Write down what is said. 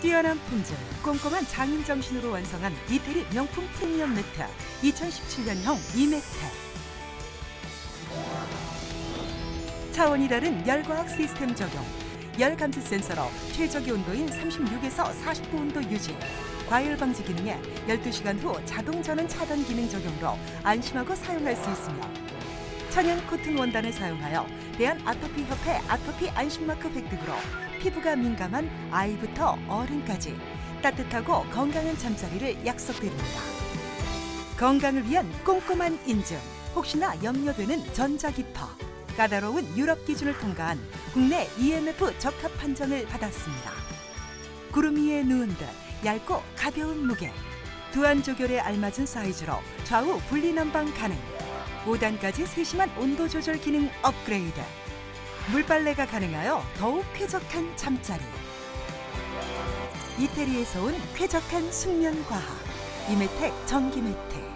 뛰어난 품질, 꼼꼼한 장인 정신으로 완성한 이태리 명품 프리미엄 매트 2017년형 이매트 차원이 다른 열과학 시스템 적용 열 감지 센서로 최적의 온도인 36에서 49 온도 유지 과열 방지 기능에 12시간 후 자동 전원 차단 기능 적용으로 안심하고 사용할 수 있으며 천연 코튼 원단을 사용하여 대한 아토피 협회 아토피 안심마크 획득으로 피부가 민감한 아이부터 어른까지 따뜻하고 건강한 잠자리를 약속드립니다. 건강을 위한 꼼꼼한 인증, 혹시나 염려되는 전자기파, 까다로운 유럽 기준을 통과한 국내 EMF 적합 판정을 받았습니다. 구름 위에 누운 듯 얇고 가벼운 무게, 두안 조결에 알맞은 사이즈로 좌우 분리 난방 가능, 5단까지 세심한 온도 조절 기능 업그레이드, 물빨래가 가능하여 더욱 쾌적한 잠자리. 이태리에서 온 쾌적한 숙면 과학 이메텍 전기 매트.